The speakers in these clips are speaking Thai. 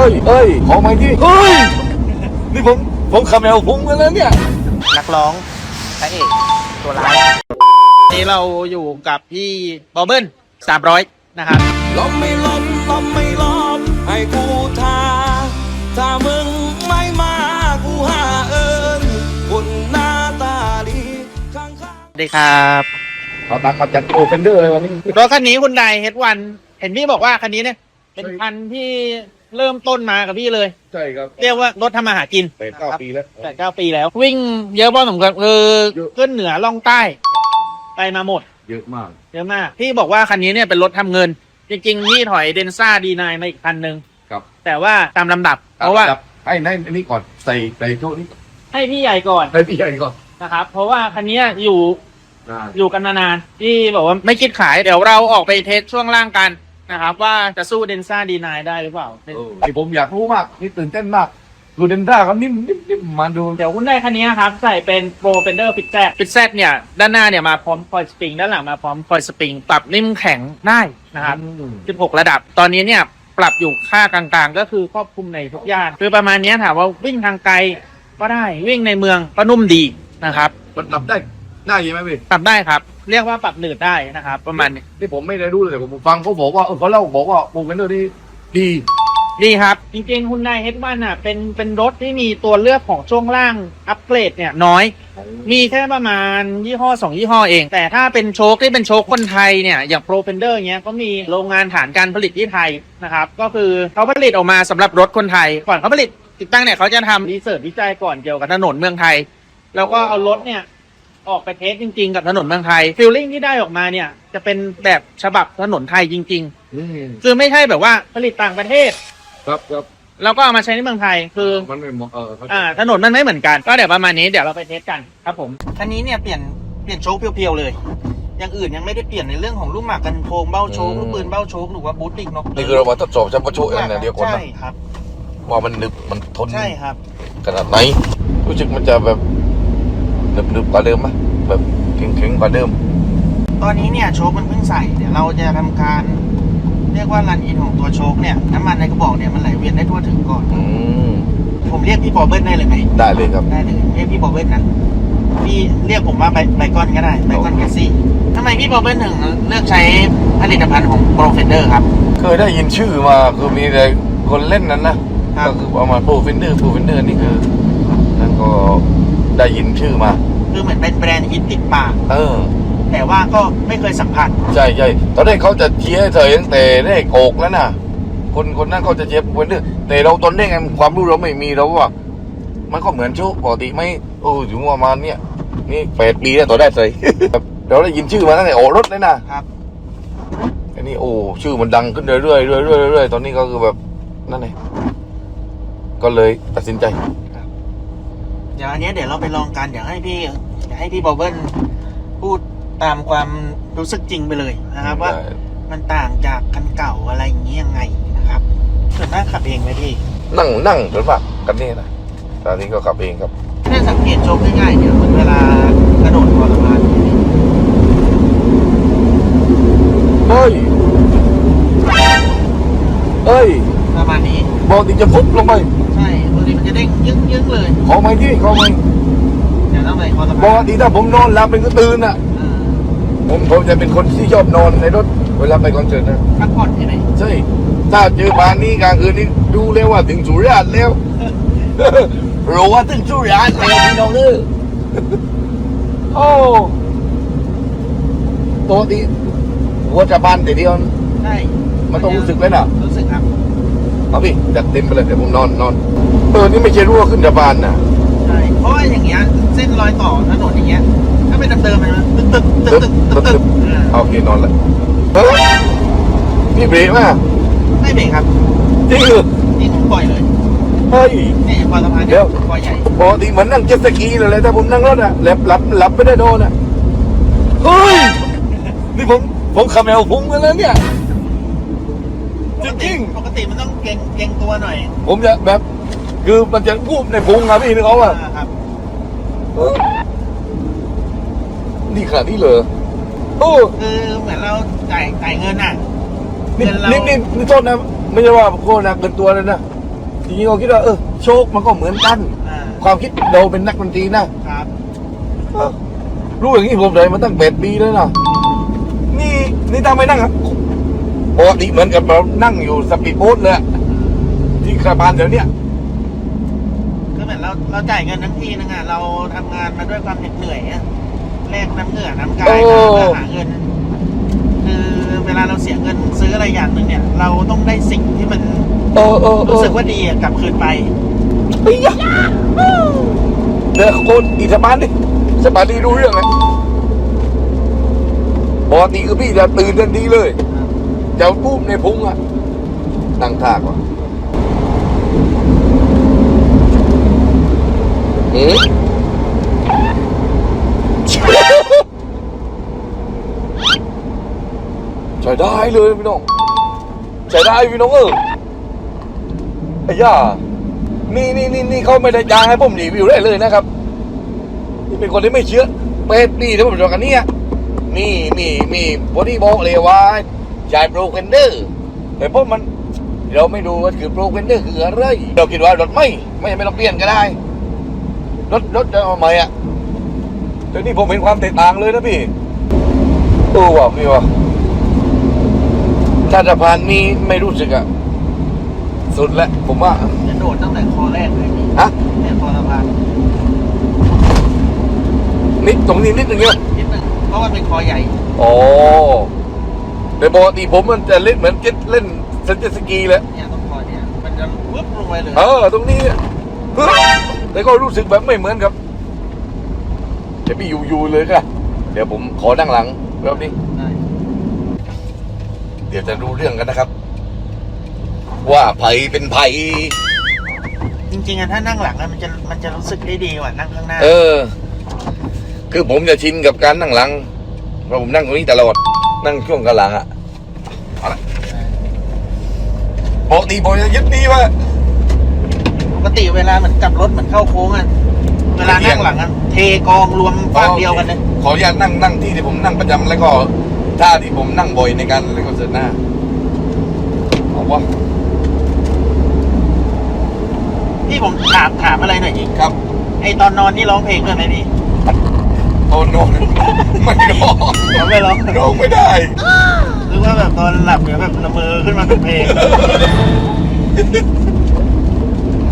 อ้ยเอ้ยขอไม้ที่เอ้ยนี่ผมผมขับแมวผมกันแล้วเนี่ยนักร้องพระเอกตัวร้ายนี่เราอยู่กับพี่บอเบิลสามร้อยนะครับลมไม่ลมลมไม่ลมให้กูทาถ้ามึงไม่มากูหาเอิญคนหน้าตาดีข้างๆสวัสดีครับเอาตังค์มาจากโอเฟนเดอร์เลยวันนี้รถคันนี้คุณไดเฮดวันเห็นพี่บอกว่าคันนี้เนี่ยเป็นคันที่ เริ่มต้นมากับพี่เลย ใช่ครับเรียกว่ารถทำมาหากินแปดเก้าปีแล้ว แปดเก้าปีแล้ว วิ่งเยอะพอสมควรคือเยอะ ขึ้นเหนือล่องใต้ไปมาหมด เยอะมาก เยอะมากพี่บอกว่าคันนี้เนี่ยเป็นรถทำเงิน จริงๆพี่ถอยเดนซ่าดีนมาอีกคันหนึ่งครับ แต่ว่าตามลำดับ เพราะว่าจับให้ให้อันนี้ก่อนใส่ใส่โจ๊กนี้ให้พี่ใหญ่ก่อนให้พี่ใหญ่ก่อนนะครับ เพราะว่าคันนี้อยู่อ่าอยู่กันมานานพี่บอกว่าไม่คิดขายเดี๋ยวเราออกไปเทสช่วงล่างกัน นะครับ ว่าจะสู้เดนซ่าดีนได้หรือเปล่าเออไอผมอยากรู้มาก นี่ตื่นเต้นมาก ดูเดนด้าเขานิ่มนิ่มนิ่มมาดู เดี๋ยวคุณได้คันนี้ครับใส่เป็นโปรเฟนเดอร์ฟิตแซฟิตแซเนี่ย ด้านหน้าเนี่ยมาพร้อมคอยสปริงด้านหลังมาพร้อมคอยสปริงปรับนิ่มแข็งได้นะครับอืม16 ระดับ ตอนนี้เนี่ยปรับอยู่ค่ากลางๆ ก็คือครอบคลุมในทุกย่านคือประมาณเนี้ยถามว่าวิ่งทางไกลก็ได้วิ่งในเมืองก็นุ่มดีนะครับ มันปรับได้ ได้ยังไหมพี่ปรับได้ครับ เรียกว่าปรับหนืดได้นะครับ ประมาณนี้นี่ผมไม่ได้รู้เลยแต่ผมฟังเขาบอกว่าเออเขาเล่าบอกว่าโมเมนเดอร์นี่ดี ดีครับ จริงๆคุณนายเฮดวันอะเป็นเป็นรถที่มีตัวเลือกของช่วงล่างอัปเกรดเนี่ยน้อย มีแค่ประมาณยี่ห้อสองยี่ห้อเอง แต่ถ้าเป็นโชคที่เป็นโชคคนไทยเนี่ยอย่างโปรเฟนเดอร์เงี้ยก็มีโรงงานฐานการผลิตที่ไทยนะครับ ก็คือเขาผลิตออกมาสำหรับรถคนไทย ก่อนเขาผลิตติดตั้งเนี่ยเขาจะทำรีเสิร์ชวิจัยก่อนเกี่ยวกับถนนเมืองไทย แล้วก็เอารถเนี่ย ออกไปเทสจริง ๆ กับถนนเมืองไทยฟิลลิ่งที่ได้ออกมาเนี่ย จะเป็นแบบฉบับถนนไทยจริง อืมๆ คือไม่ใช่แบบว่าผลิตต่างประเทศ ครับครับแล้วก็เอามาใช้ในเมืองไทยคือมันไม่เหมาะเออเขาอ่าถนนมันไม่เหมือนกัน ก็เดี๋ยวประมาณนี้เดี๋ยวเราไปเทสกันครับผมคันนี้เนี่ยเปลี่ยนเปลี่ยนโชคเพียวๆเลย อย่างอื่นยังไม่ได้เปลี่ยนในเรื่องของลูกหมากกันโครงเบ้าโชคลูกปืนเบ้าโชคหรือว่าบูตติ้งเนาะนี่คือเรามาทดสอบเฉพาะชุดอันเดียวก่อนใช่นะครับ ว่ามันหนึบมันทนใช่ครับ ขนาดไหนรู้สึกมันจะแบบ หนึบหนึบกว่าเดิมไหมแบบแข็งแข็งกว่าเดิม ตอนนี้เนี่ยโชคมันเพิ่งใส่เดี๋ยวเราจะทำการ เรียกว่ารันอินของตัวโชคเนี่ยน้ำมันในกระบอกเนี่ยมันไหลเวียนได้ทั่วถึงก่อน อืมผมเรียกพี่บอเบิ้ลได้เลยไหมได้เลยครับ ได้เลยเรียกพี่บอเบิ้ลนะพี่เรียกผมว่าไบไบคอนก็ได้ไบคอนแคสซี่ทำไมพี่บอเบิ้ลถึงเลือกใช้ผลิตภัณฑ์ของโปรเฟนเดอร์ครับเคยได้ยินชื่อมาคือมีแต่คนเล่นนั้นนะครับก็คือประมาณโปรฟินเดอร์โปรฟินเดอร์นี่คือนั่นก็ ได้ยินชื่อมา คือเหมือนเป็นแบรนด์ฮิตติดปากเออ แต่ว่าก็ไม่เคยสัมผัส ใช่ใช่ตอนแรกเขาจะเชียร์เธอตั้งแต่แรกออกแล้วนะคนคนนั้นเขาจะเชียร์โปรฟินเดอร์แต่เราตอนแรกไงความรู้เราไม่มีเราว่า มันก็เหมือนชุปกติไม่โอ้ถึงประมาณเนี้ยนี่แปดปีแล้วต่อได้เลย เราได้ยินชื่อมาตั้งแต่ออกรถเลยนะครับ อันนี้โอ้ชื่อมันดังขึ้นเรื่อยๆเรื่อยๆเรื่อยๆตอนนี้ก็คือแบบนั่นเองก็เลยตัดสินใจเดี๋ยวอันเนี้ยเดี๋ยวเราไปลองกันเดี๋ยวให้พี่เดี๋ยวให้พี่บอเบิ้ลพูดตามความรู้สึกจริงไปเลยนะครับ ว่ามันต่างจากคันเก่าอะไรอย่างนี้ยังไงนะครับส่วนมากขับเองไหมพี่นั่งนั่งหรือเปล่ากันนี่นะตอนนี้ก็ขับเองครับถ้าสังเกตโชคง่ายๆเนี่ยเหมือนเวลากระโดดคอสะพานเฮ้ยเฮ้ยประมาณนี้ บอกติจะฟุบลงไปใช่บางทีมันจะเด้งยึ้งยึ้งๆเลยขอไม่ที่ขอไม่เดี๋ยวต้องไปคอสะปพากนติถ้าผมนอนหลับเป็นก็ตื่นอะ อ่าผมผมจะเป็นคนที่ชอบนอนในรถเวลาไปคอนเสิร์ตนะ พักผ่อนใช่ไหมใช่ ถ้าเจอบ้านนี้กลางคืนนี้ดูเลยว่าถึงสุราษฎร์แล้ว รู้ว่าถึงสุราษฎร์แล้วพี่น้องเออโอ้ปกติหัวจะบานแต่เดียว ใช่มันต้องรู้สึกเลยนะรู้สึกครับ เอาพี่จัดเต็มไปเลยเดี๋ยวผมนอนนอนเออนี่ไม่ใช่รั่วขึ้นจะบานนะใช่เพราะว่าอย่างเงี้ยเส้นรอยต่อถนนอย่างเงี้ย ถ้าเป็นเดิมๆมันตึ๊กตึ๊กตึ๊กตึ๊กตึ๊กตึ๊กอ่าเอาโอเคนอนละเฮ้ยพี่เบรกมาไม่เบรกครับจริงเหรอนี่ผมปล่อยเลยเฮ้ยนี่คอสะพานเดี๋เนี่ยยวปล่อยใหญ่ปกติเหมือนนั่งเจ็ตสกีเลยเลยถ้าผมนั่งรถอะหลับหลับหลับไม่ได้โดนอะเฮ้ยนี่ผมผมขับแมวผมกันแล้วเนี่ย จริงปกติมันต้องเก่งเก่งตัวหน่อยๆผมจะแบบ คือมันจะวูบในพุงอะพี่นึกเอาอะอ่าครับเออนี่ขนาดนี้เลยโอ้คือเหมือนเราจ่ายจ่ายเงินอะ นี่เงินเรานี่นี่นี่โทษนะ ไม่ใช่ว่าโคตรนะเกินตัวเลยนะจริงๆเราคิดว่าเออโชคมันก็เหมือนกัน อ่าความคิดเราเป็นนักดนตรีนะครับเออรู้อย่างนี้ผมเลยมาตั้งแปดปีแล้วนะนี่นี่ทำไมนั่งอะ ปกติเหมือนกับเรานั่งอยู่สปีดโบ๊ทเลยอะที่คาบานเดี๋ยวเนี้ยก็เหมือนเราเราจ่ายเงินทั้งทีนึงอะเราทำงานมาด้วยความเหน็ดเหนื่อยอะแลกน้ำเหงื่อน้ำกายมาเพื่อหาเงิน คือเวลาเราเสียเงินซื้ออะไรอย่างหนึ่งเนี่ย เราต้องได้สิ่งที่มันเออเออเอรู้อสึกว่าดีอะกลับคืนไป เฮ้ยยะเดี๋ยวโคนอีสบานดิสบานดีรู้เรื่องไหมปกติคือพี่จะตื่นทันทีเลย จะปุ๊บในพุงอะนั่งท่ากว่าเอ๊ใช้ได้เลยพี่น้องใช้ได้พี่น้องเออไอ้ย่านี่นี่นี่นี่เขาไม่ได้จ้างให้ผมรีวิวได้เลยนะครับ นี่เป็นคนที่ไม่เชื่อเป็ดนี่ที่ผมบอกกันเนี่ยมีมีมีพอดีบอกเลยว่า ใช้โปรเคนเดอร์แต่พวกมันเราไม่รู้ว่าคือโปรเคนเดอร์คืออะไรเราคิดว่ารถไม่ไม่ไม่ต้องเปลี่ยนก็ได้ รถรถจะเอาใหม่อะแต่นี่ผมเห็นความแตกต่างเลยนะพี่โอ้ว่ะพี่ว่ะถ้าสะพานนี้ไม่รู้สึกอะสุดแล้วผมว่าจะโดดตั้งแต่คอแรกเลยพี่ฮะเนี่ยคอสะพานนิดตรงนี้นิดนึงเนี่ยนิดหนึ่งเพราะมันเป็นคอใหญ่ โอ้ แต่ปกติผมมันจะเล่นเหมือนเก็ตเล่นเซนเจสกีเลยเนี่ยต้องคอเนี่ยมันจะวึบลงไปเลยเออตรงนี้ปึ๊บแต่ก็รู้สึกแบบไม่เหมือนครับเดี๋ยวพี่อยู่อยู่เลยค่ะเดี๋ยวผมขอนั่งหลังรอบนี้ได้เดี๋ยวจะรู้เรื่องกันนะครับ ว่าไผ่เป็นไผ่จริงๆอะถ้านั่งหลังอะมันจะมันจะรู้สึกได้ดีกว่านั่งข้างหน้าเออ คือผมจะชินกับการนั่งหลังเพราะผมนั่งตรงนี้ตลอด นั่งช่วงกลางหลังอะเอาละปกติผมจะยึดนี้ว่า ปกติเวลาเหมือนกลับรถเหมือนเข้าโค้งอะเวลานั่งหลังอะเทกองรวมฟากเดียวกันเลยขออนุญาตนั่งนั่งที่ที่ผมนั่งประจำแล้วก็ท่าที่ผมนั่งบ่อยในการเล่นคอนเสิร์ตหน้าเอาวะพี่ผมถามถามอะไรหน่อยอีกครับ ไอตอนนอนนี่ร้องเพลงด้วยไหมพี่ โอ้โนไม่ร้องร้องไม่ร้องร้องไม่ได้หรือว่าแบบตอนหลับเนี่ยแบบละเมอขึ้นมาเป็นเพลง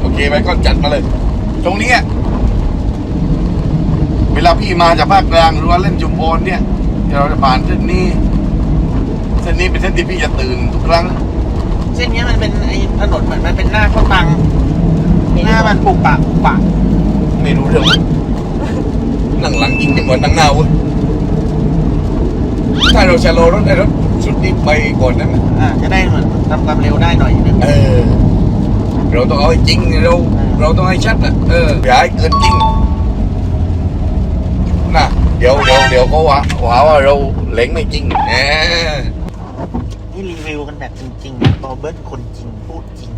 โอเคไปก็จัดมาเลย ตรงเนี้ยเวลาพี่มาจากภาคกลางหรือว่าเล่นจุมพรเนี่ยเดี๋ยวเราจะผ่านเส้นนี้เส้นนี้เป็นเส้นที่พี่จะตื่นทุกครั้ง เส้นเนี้ยมันเป็นไอถนนเหมือนมันเป็นหน้าข้าวตังหน้ามันปลูกปากปลูกปากไม่รู้เรื่อง นั่งหลังยิงยังเหมือนนั่งหน้าเว้ยถ้าเราชะลอรถได้รถสุดนี้ไปก่อนนั้นนะอ่าจะได้เหมือนทำความเร็วได้หน่อยนึงเออ เราต้องเอาให้จริงเราเราต้องให้ชัดอะเอออย่าให้เกินจริงนะเดี๋ยวเดี๋ยวเดี๋ยวเขาว่าว่าว่าเราเล็งไม่จริงแหมนี่รีวิวกันแบบจริงๆบอเบิ้ลคนจริงพูดจริง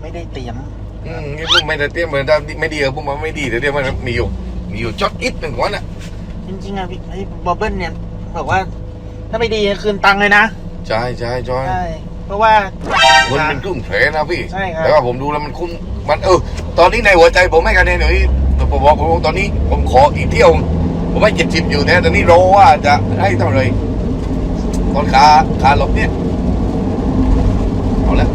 ไม่ได้เตรียม อืมนี่พวกไม่ได้เตรียมเหมือนที่ไม่ดีอะพวกมันไม่ดีแต่เดี๋ยวมันมีอยู่ มีอยู่จอดอิดหนึ่งวันอะ จริงๆอะพี่ไอ้บอเบิ้ลเนี่ยบอกว่า ถ้าไม่ดีคืนตังค์เลยนะใช่ใช่ใช่ใช่เพราะว่ามันเป็นครึ่งแผลนะพี่ใช่ครับ แต่ว่าผมดูแล้วมันคุ้มมันเออ ตอนนี้ในหัวใจผมไม่กันเนี่ยหน่อยผมบอกผมตอนนี้ผมขออีกเที่ยว ผมให้เจ็ดสิบอยู่แต่ตอนนี้รอว่าจะให้เท่าไหร่ตอนขาขาหลบเนี่ยเอาละ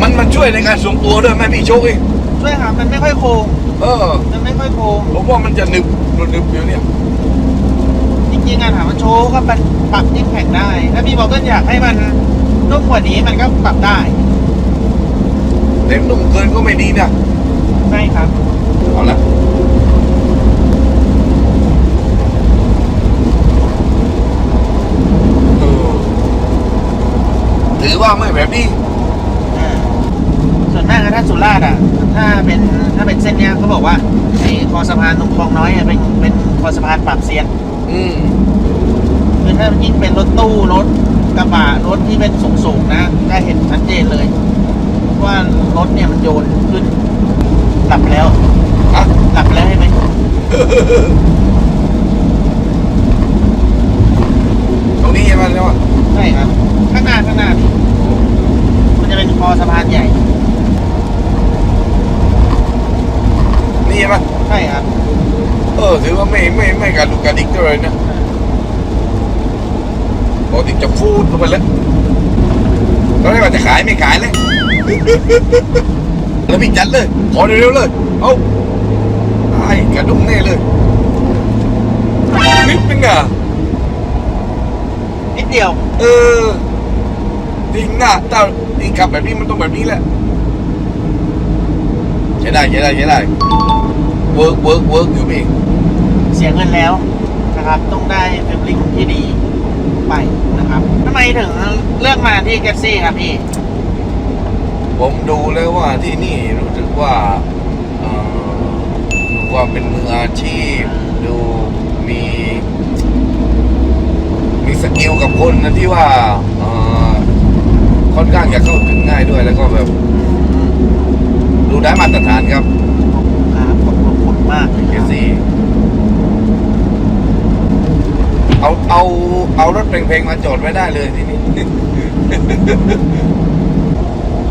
มันมันช่วยในการทรงตัวด้วยไหมพี่โชคเอง ช่วยครับมันไม่ค่อยโค้งเออ มันไม่ค่อยโค้งผมว่ามันจะหนึบหนึบหนึบอยู่เนี่ย จริงๆอะถามว่าโชว์ก็มันปรับยิ่งแข็งได้ ถ้าพี่บอกก็อยากให้มันนุ่มกว่านี้มันก็ปรับได้แต่นุ่มเกินก็ไม่ดีนะใช่ครับ เอาละเออถือว่าไม่แบบนี้อ่า ส่วนมากถ้าสุราษฎร์อะ ถ้าเป็นถ้าเป็นเส้นเนี้ยเขาบอกว่าไอ้คอสะพานตรงคลองน้อยอะเป็นเป็นคอสะพานปรับเซียนอืมคือถ้ายิ่งเป็นรถตู้รถกระบะรถที่เป็นสูงๆนะได้เห็นชัดเจนเลย ว่ารถเนี่ยมันโยนขึ้น หลับไปแล้วอะหลับไปแล้วใช่ไหม ตรงนี้ใช่ไหมใช่ไหม ใช่ครับ ข้างหน้าข้างหน้านี่มันจะเป็น สะพานใหญ่ นี่ใช่ไหม ใช่ครับ เออถือว่าไม่ไม่ไม่กา รดูกระดิกด้วยนะปกติจะฟูดลงไปแล้วตอนแรกว่าจะขายไม่ขายเลยแล้วพี่จัดเลย ขอเร็วๆเลย เอาไอ้กระดุ้งแน่เลยนิดนึงอะนิดเดียว เออจริงนะถ้าจริงขับแบบนี้มันต้องแบบนี้แหละใช้ได้ใช้ได้ใช้ได้เวิร์กเวิร์กเวิร์กอยู่พี่เสียเงินแล้ว นะครับ ต้องได้ฟิลลิ่งที่ดีไปนะครับทำไมถึงเลือกมาที่แกซี่ครับพี่ ผมดูแล้วว่าที่นี่รู้สึกว่าเอ่อดูความเป็นมืออาชีพ ดูมี มีสกิลกับคนนะที่ว่าเอ่อค่อนข้างจะเข้าถึงง่ายด้วยแล้วก็แบบ ดูได้มาตรฐานครับ ครับขอบคุณมากเลยเอครับ ซี่ เอาเอาเอารถเพลงๆมาจอดไว้ได้เลยที่นี่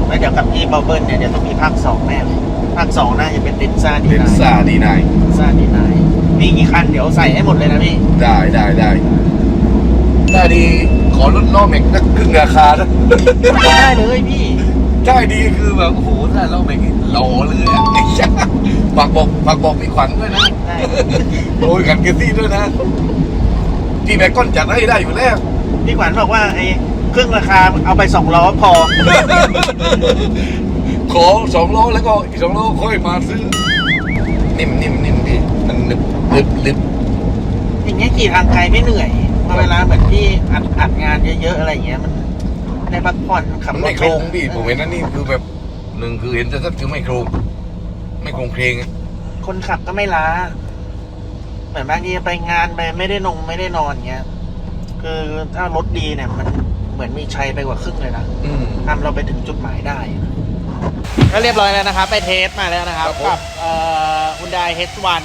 แล้วเดี๋ยวกับพี่เบลเบิร์เนี่ยเดี๋ยวต้องมีภาคสองแน่เลยภาคสองน่าจะเป็นเดนซ่าดีเป็นนายซาดีนายซ่าดีนายมีกี่คันเดี๋ยวใส่ให้หมดเลยนะพี่ได้ได้ได้ได้ดีขอลดล้อแม็กสักครึ่งราคานะได้เลยพี่ได้ดีคือแบบโอ้โหได้ล้อแม็กนี่หล่อเลยอะไอ้เหี้ยฝากบอกฝากบอกพี่ขวัญด้วยนะได้ โอ้ยกันเกตตี้ด้วยนะ พี่แบกก้อนจัดให้ได้อยู่แล้ว พี่ขวัญบอกว่าไอ้ครึ่งราคาเอาไปสองล้อพอ ขอสองล้อแล้วก็อีกสองล้อค่อยมาซื้อ นิ่มนิ่มนิ่มพี่มันนึบลึบลึบอย่างเงี้ยขี่ทางไกลไม่เหนื่อยพอเวลาเหมือนพี่อัดอัดงานเยอะๆอะไรอย่างเงี้ยมันได้พักผ่อนขับมันรถไม่โครงพี่ผมเห็นนั่นนี่คือแบบหนึ่งคือเห็นชัดๆคือไม่โครงไม่โครงเพลงอะคนขับก็ไม่ล้าเห มือนบางทีไปงานไปไม่ได้นงไม่ได้นอนเงี้ย คือถ้ารถดีเนี่ย มันเหมือนมีชัยไปกว่าครึ่งเลยนะอืม ทำเราไปถึงจุดหมายได้ ก็เรียบร้อยแล้วนะครับ ไปเทสมาแล้วนะครับ ครับผมกับเอ่อ Hyundai H1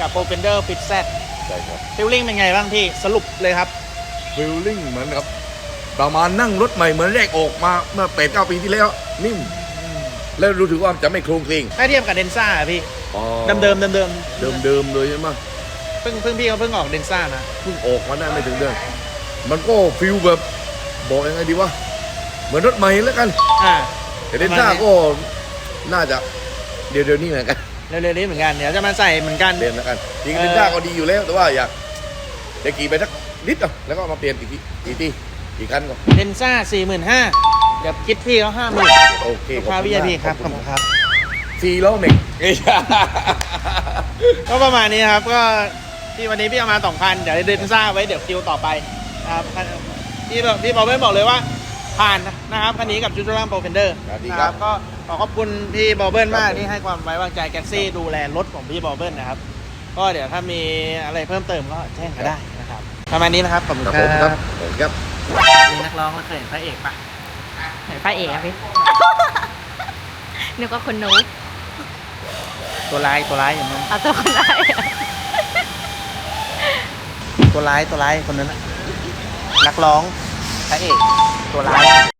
กับ p r o f e n d e r Fit Z ใช่ครับฟิลลิ่งเป็นไงบ้างพี่สรุปเลยครับ ฟิลลิ่งเหมือนกับประมาณนั่งรถใหม่เหมือนแรกออกมาเมื่อแปดเก้าปีที่แล้ว นิ่ม แล้วรู้สึกว่าจะไม่โครงเพลงถ้าเทียบกับเดนซ่าพี่อ๋อเดิมเดิมเดิมเดิมเดิมเดิมๆเลยใช่ไหมเพิ่งเพิ่งพี่เขาเพิ่งออกเดนซ่านะเพิ่งออกมาได้ไม่ถึงเดือน มันก็ฟิลแบบบอกยังไงดีวะเหมือนรถใหม่แล้วกันอ่าแต่เดนซ่าก็น่าจะเดี๋ยวเดี๋ยวนี้เหมือนกันเร็วๆนี้เหมือนกันเดี๋ยวจะมาใส่เหมือนกันเปลี่ยนแล้วกันจริงเออเดนซ่าก็ดีอยู่แล้วแต่ว่าอยากจะขี่ไปสักนิดอะแล้วก็เอามาเปลี่ยนอีกทีอีกทีอีกคันก่อนเดนซ่าสี่หมื่นห้าเดี๋ยวคิดพี่เขาห้าหมื่นโอเคลูกค้าขอบวิณทมยากพี่ครับขขออบบคุคุณณครับซีโร่เมกก็ประมาณนี้นะครับก็ ที่วันนี้พี่เอามาสองพันเดี๋ยวเดนซ่าไว้เดี๋ยวคิวต่อไปนะครับพี่บอกพี่บอกไม่บอกเลยว่าผ่านนะครับคันนี้กับจูจูรัมโปรเฟนเดอร์สวัสดีนะคครัรับบก็ขอขอบคุณพี่บอลเบิลมากครับผมที่ให้ความไว้วางใจแก๊ซี่ดูแลรถของพี่บอลเบิลนะครับ ก็เดี๋ยวถ้ามีอะไรเพิ่มเติมก็แจ้งมาได้นะครับประมาณนี้นะครับขอบคุณครับคผมครัรับบผมครับมีนักร้องแล้วเคยเห็นพระเอกปะเหมือนพระเอกอะพี่นึกว่าคุณนุ๊กตัวร้ายตัวร้ายอย่างนั้นเอาตัวคนได้อะ ตัวร้ายตัวร้ายคนนั้นน่ะนักร้องพระเอกตัวร้าย